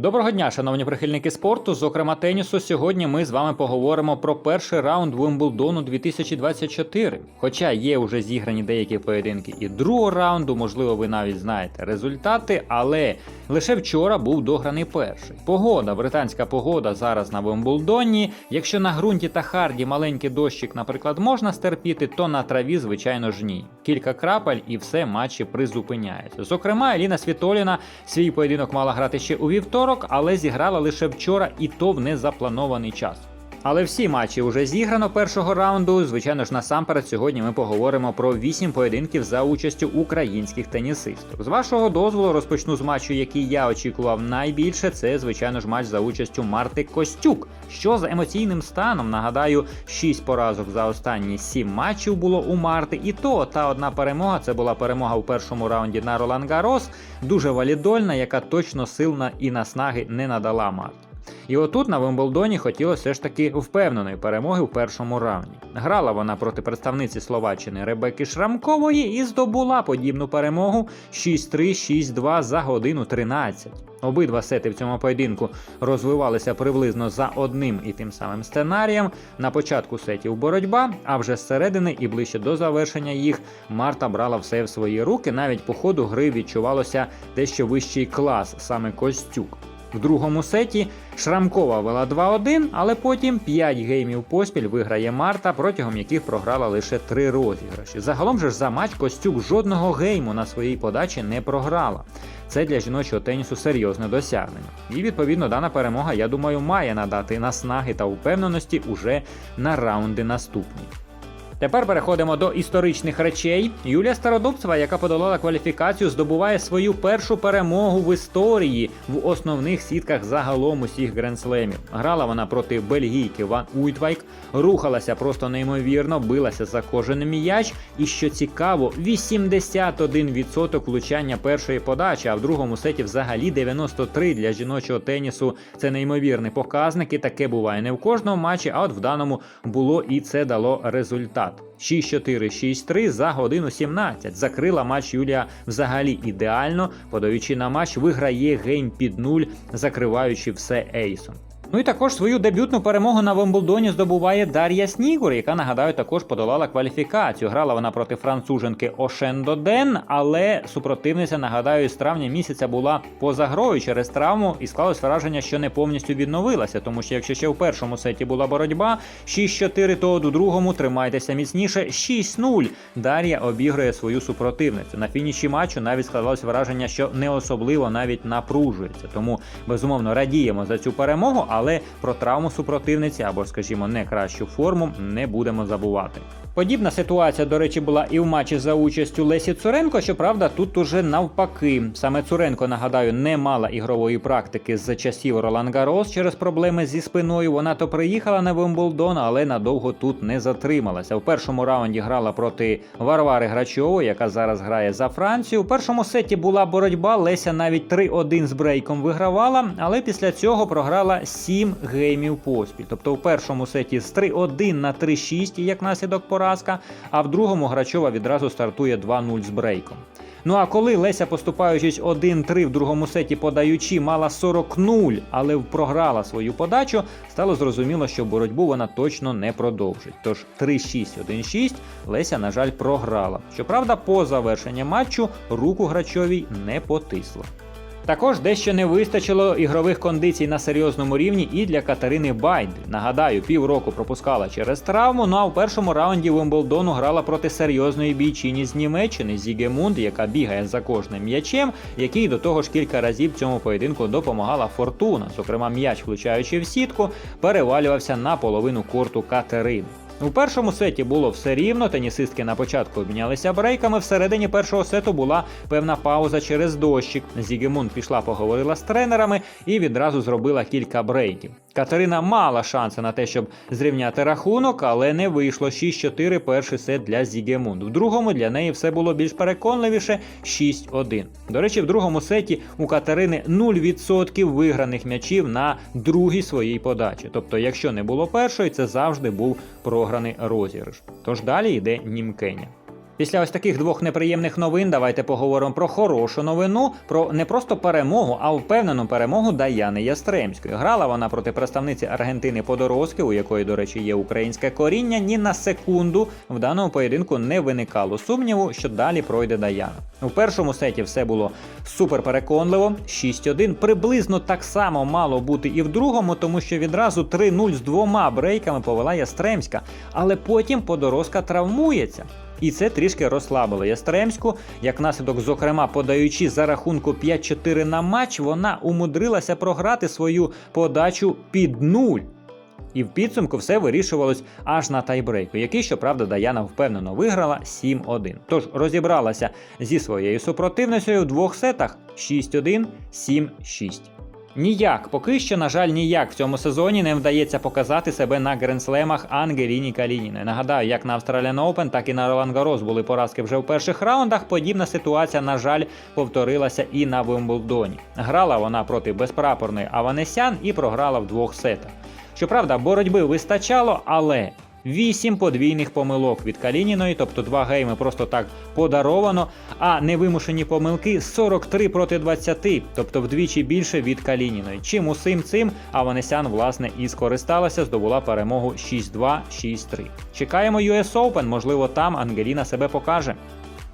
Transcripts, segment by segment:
Доброго дня, шановні прихильники спорту. Зокрема, тенісу. Сьогодні ми з вами поговоримо про перший раунд Вимблдону 2024. Хоча є вже зіграні деякі поєдинки і другого раунду, можливо, ви навіть знаєте результати, але лише вчора був дограний перший. Погода, британська погода зараз на Вимблдоні. Якщо на ґрунті та харді маленький дощик, наприклад, можна стерпіти, то на траві, звичайно ж ні. Кілька крапель і все матчі призупиняються. Зокрема, Еліна Світоліна свій поєдинок мала грати ще у вівторок, але зіграла лише вчора, і то в незапланований час. Але всі матчі вже зіграно першого раунду. Звичайно ж, насамперед сьогодні ми поговоримо про вісім поєдинків за участю українських тенісисток. З вашого дозволу розпочну з матчу, який я очікував найбільше. Це звичайно ж матч за участю Марти Костюк. Що з емоційним станом? Нагадаю, 6 поразок за останні 7 матчів було у Марти. І то та одна перемога. Це була перемога у першому раунді на Ролан Гарос, дуже валідольна, яка точно сил на і наснаги не надала Марті. І отут на Вимблдоні хотілося все ж таки впевненої перемоги в першому раунді. Грала вона проти представниці Словаччини Ребекки Шрамкової і здобула подібну перемогу 6-3, 6-2 за годину 13. Обидва сети в цьому поєдинку розвивалися приблизно за одним і тим самим сценарієм. На початку сетів боротьба, а вже зсередини і ближче до завершення їх Марта брала все в свої руки. Навіть по ходу гри відчувалося дещо вищий клас, саме Костюк. В другому сеті Шрамкова вела 2-1, але потім 5 геймів поспіль виграє Марта, протягом яких програла лише 3 розіграші. Загалом же ж за матч Костюк жодного гейму на своїй подачі не програла. Це для жіночого тенісу серйозне досягнення. І відповідно дана перемога, я думаю, має надати наснаги та впевненості уже на раунди наступні. Тепер переходимо до історичних речей. Юлія Стародубцева, яка подолала кваліфікацію, здобуває свою першу перемогу в історії в основних сітках загалом усіх гренслемів. Грала вона проти бельгійки Ван Уйтвайк, рухалася просто неймовірно, билася за кожен м'яч. І що цікаво, 81% влучання першої подачі, а в другому сеті взагалі 93 для жіночого тенісу. Це неймовірний показник, і таке буває не в кожному матчі, а от в даному було і це дало результат. 6-4, 6-3 за годину 17. Закрила матч Юлія взагалі ідеально, подаючи на матч, виграє гейм під нуль, закриваючи все ейсом. Ну і також свою дебютну перемогу на Вимблдоні здобуває Дар'я Снігур, яка нагадаю також подолала кваліфікацію. Грала вона проти француженки Ошендо Ден, але супротивниця, нагадаю, з травня місяця була поза грою через травму і склалось враження, що не повністю відновилася. Тому що якщо ще в першому сеті була боротьба 6-4, то у другому тримайтеся міцніше 6-0. Дар'я обігрує свою супротивницю. На фініші матчу навіть складалось враження, що не особливо навіть напружується. Тому безумовно радіємо за цю перемогу але про травму супротивниці або, скажімо, не кращу форму не будемо забувати. Подібна ситуація, до речі, була і в матчі за участю Лесі Цуренко. Щоправда, тут уже навпаки. Саме Цуренко, нагадаю, не мала ігрової практики з часів Ролан Гарос через проблеми зі спиною. Вона то приїхала на Вимблдон, але надовго тут не затрималася. У першому раунді грала проти Варвари Грачової, яка зараз грає за Францію. У першому сеті була боротьба. Леся навіть 3-1 з брейком вигравала, але після цього програла 7 геймів поспіль. Тобто в першому сеті з 3-1 на 3-6, як наслідок поразка, а в другому Грачова відразу стартує 2-0 з брейком. Ну а коли Леся, поступаючись 1-3 в другому сеті, подаючи, мала 40-0, але програла свою подачу, стало зрозуміло, що боротьбу вона точно не продовжить. Тож 3-6-1-6 Леся, на жаль, програла. Щоправда, по завершенні матчу руку Грачовій не потисла. Також дещо не вистачило ігрових кондицій на серйозному рівні і для Катерини Байди. Нагадаю, півроку пропускала через травму. Ну а в першому раунді Вимблдону грала проти серйозної бійчині з Німеччини Зігемунд, яка бігає за кожним м'ячем, який до того ж кілька разів цьому поєдинку допомагала Фортуна. Зокрема, м'яч, влучаючи в сітку, перевалювався на половину корту Катерини. У першому сеті було все рівно. Тенісистки на початку обмінялися брейками. Всередині першого сету була певна пауза через дощик. Зігемунд пішла, поговорила з тренерами і відразу зробила кілька брейків. Катерина мала шанси на те, щоб зрівняти рахунок, але не вийшло 6-4 перший сет для Зігемунд. В другому для неї все було більш переконливіше 6-1. До речі, в другому сеті у Катерини 0% виграних м'ячів на другій своїй подачі. Тобто, якщо не було першої, це завжди був програний розіграш. Тож далі йде Німкеня. Після ось таких двох неприємних новин давайте поговоримо про хорошу новину, про не просто перемогу, а впевнену перемогу Даяни Ястремської. Грала вона проти представниці Аргентини Подорозки, у якої, до речі, є українське коріння. Ні на секунду в даному поєдинку не виникало сумніву, що далі пройде Даяна. У першому сеті все було супер переконливо. 6-1. Приблизно так само мало бути і в другому, тому що відразу 3-0 з двома брейками повела Ястремська, але потім Подорозка травмується. І це трішки розслабило Ястремську. Як наслідок, зокрема, подаючи за рахунку 5-4 на матч, вона умудрилася програти свою подачу під нуль. І в підсумку все вирішувалось аж на тайбрейку, який, щоправда, Даяна впевнено виграла 7-1. Тож розібралася зі своєю супротивницею в двох сетах 6-1, 7-6. Ніяк, поки що, на жаль, ніяк в цьому сезоні не вдається показати себе на гренслемах Ангеліні Калініної. Нагадаю, як на Australian Open, так і на Гарос були поразки вже в перших раундах. Подібна ситуація, на жаль, повторилася і на Вимблдоні. Грала вона проти безпрапорної Аванесян і програла в двох сетах. Щоправда, боротьби вистачало, але. Вісім подвійних помилок від Калініної, тобто два гейми просто так подаровано, а невимушені помилки 43 проти 20, тобто вдвічі більше від Калініної. Чим усім цим Аванесян, власне, і скористалася, здобула перемогу 6-2, 6-3. Чекаємо US Open, можливо, там Ангеліна себе покаже.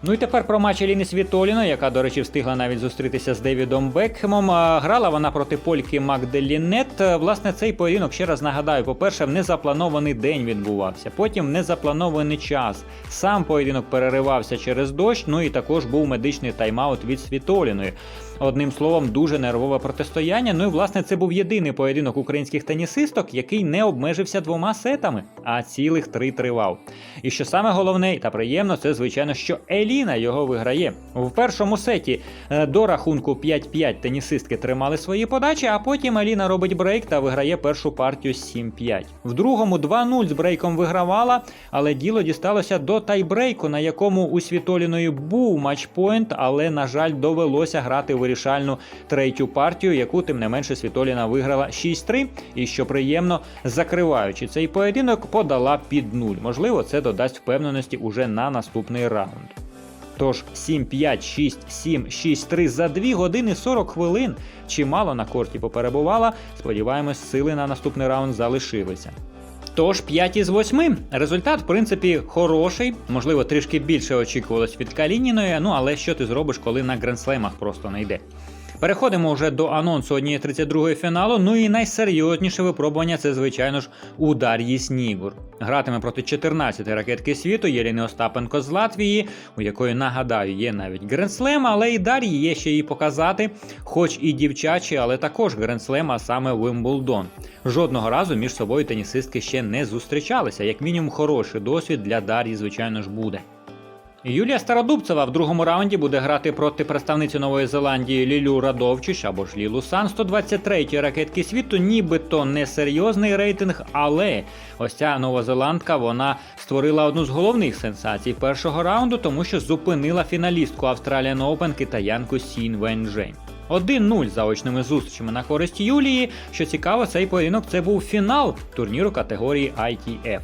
Ну і тепер про матч Еліни Світоліна, яка, до речі, встигла навіть зустрітися з Девідом Бекхемом. Грала вона проти польки Макделінет. Е, Власне, цей поєдинок, ще раз нагадаю, по-перше, в незапланований день відбувався, потім в незапланований час. Сам поєдинок переривався через дощ, ну і також був медичний тайм-аут від Світоліної. Одним словом, дуже нервове протистояння. Ну і власне це був єдиний поєдинок українських тенісисток, який не обмежився двома сетами, а цілих три тривав. І що саме головне та приємно, це звичайно, що Еліна його виграє. В першому сеті е, до рахунку 5-5 тенісистки тримали свої подачі, а потім Еліна робить брейк та виграє першу партію 7-5. В другому 2-0 з брейком вигравала, але діло дісталося до тайбрейку, на якому у Світоліної був матчпойнт, але, на жаль, довелося грати вирішальну третю партію, яку тим не менше Світоліна виграла 6-3. І що приємно, закриваючи цей поєдинок, подала під нуль. Можливо, це додасть впевненості уже на наступний раунд. Тож 7-5, 6-7, 6-3 за 2 години 40 хвилин. Чимало на корті поперебувала. Сподіваємось, сили на наступний раунд залишилися. Тож 5 із 8. Результат, в принципі, хороший. Можливо, трішки більше очікувалось від Калініної. Ну але що ти зробиш, коли на грандслемах просто не йде? Переходимо вже до анонсу 1-32 фіналу. Ну і найсерйозніше випробування це, звичайно ж, у Дар'ї Снігур. Гратиме проти 14 ракетки світу Єліни Остапенко з Латвії, у якої, нагадаю, є навіть гренслем, але і Дар'ї є ще її показати, хоч і дівчачі, але також гренслем, а саме Вимблдон. Жодного разу між собою тенісистки ще не зустрічалися. Як мінімум, хороший досвід для Дар'ї, звичайно ж, буде. Юлія Стародубцева в другому раунді буде грати проти представниці Нової Зеландії Лілю Радовчич або ж Лілу Сан 123-ї ракетки світу, нібито не серйозний рейтинг, але ось ця новозеландка вона створила одну з головних сенсацій першого раунду, тому що зупинила фіналістку Australian Open китаянку Сін Венджень. 1-0 за очними зустрічами на користь Юлії. Що цікаво, цей поєдинок це був фінал турніру категорії ITF.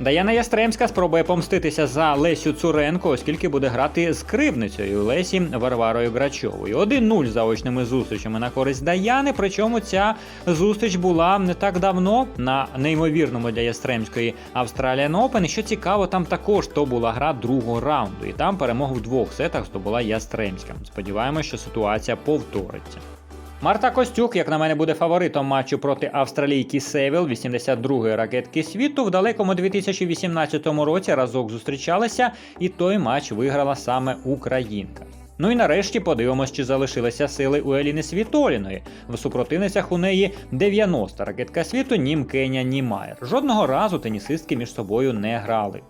Даяна Ястремська спробує помститися за Лесю Цуренко, оскільки буде грати з кривницею Лесі Варварою Грачовою. 1-0 за очними зустрічами на користь Даяни. Причому ця зустріч була не так давно на неймовірному для Ястремської Australian Open. Що цікаво, там також то була гра другого раунду, і там перемогу в двох сетах здобула Ястремська. Сподіваємось, що ситуація повториться. Марта Костюк, як на мене, буде фаворитом матчу проти австралійки Севіл 82-ї ракетки світу. В далекому 2018 році разок зустрічалися, і той матч виграла саме Українка. Ну і нарешті подивимось, чи залишилися сили у Еліни Світоліної. В супротивницях у неї 90 ракетка світу, нім Кеня, ні Майер. Жодного разу тенісистки між собою не грали.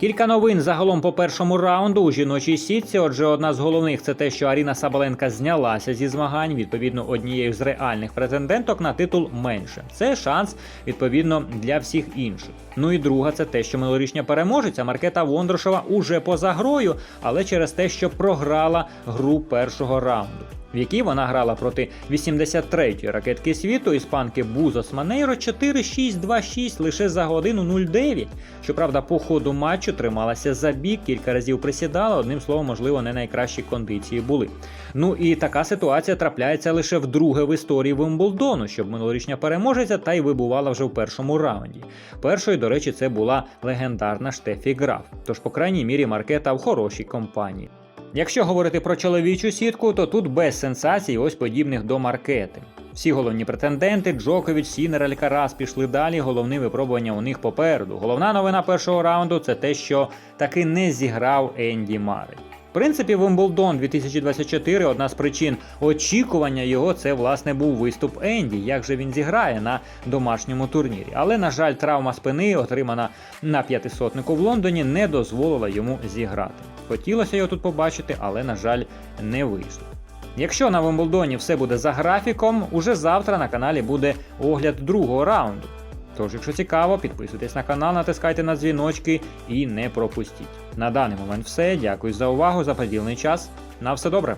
Кілька новин загалом по першому раунду у жіночій сітці. Отже, одна з головних це те, що Аріна Сабаленка знялася зі змагань, відповідно, однією з реальних претенденток на титул менше. Це шанс, відповідно, для всіх інших. Ну і друга, це те, що минулорічня переможеця Маркета Вондрошова уже поза грою, але через те, що програла гру першого раунду. В якій вона грала проти 83-ї ракетки світу іспанки Бузос Манейро 4-6-2-6 лише за годину 09. Щоправда, по ходу матчу трималася за бік, кілька разів присідала, одним словом, можливо, не найкращі кондиції були. Ну і така ситуація трапляється лише вдруге в історії Вимблдону, щоб минулорічня переможеця та й вибувала вже в першому раунді. Першою, до речі, це була легендарна Штефі Граф. Тож, по крайній мірі, Маркета в хорошій компанії. Якщо говорити про чоловічу сітку, то тут без сенсацій, ось подібних до маркети. Всі головні претенденти Джокович, Сінер, Алькарас пішли далі. Головне випробування у них попереду. Головна новина першого раунду це те, що таки не зіграв Енді Марей. В принципі, Вимблдон 2024 одна з причин очікування його це власне був виступ Енді. Як же він зіграє на домашньому турнірі? Але на жаль, травма спини, отримана на п'ятисотнику в Лондоні, не дозволила йому зіграти. Хотілося його тут побачити, але на жаль, не вийшло. Якщо на Вимблдоні все буде за графіком, уже завтра на каналі буде огляд другого раунду. Тож, якщо цікаво, підписуйтесь на канал, натискайте на дзвіночки і не пропустіть. На даний момент все. Дякую за увагу, за поділений час. На все добре.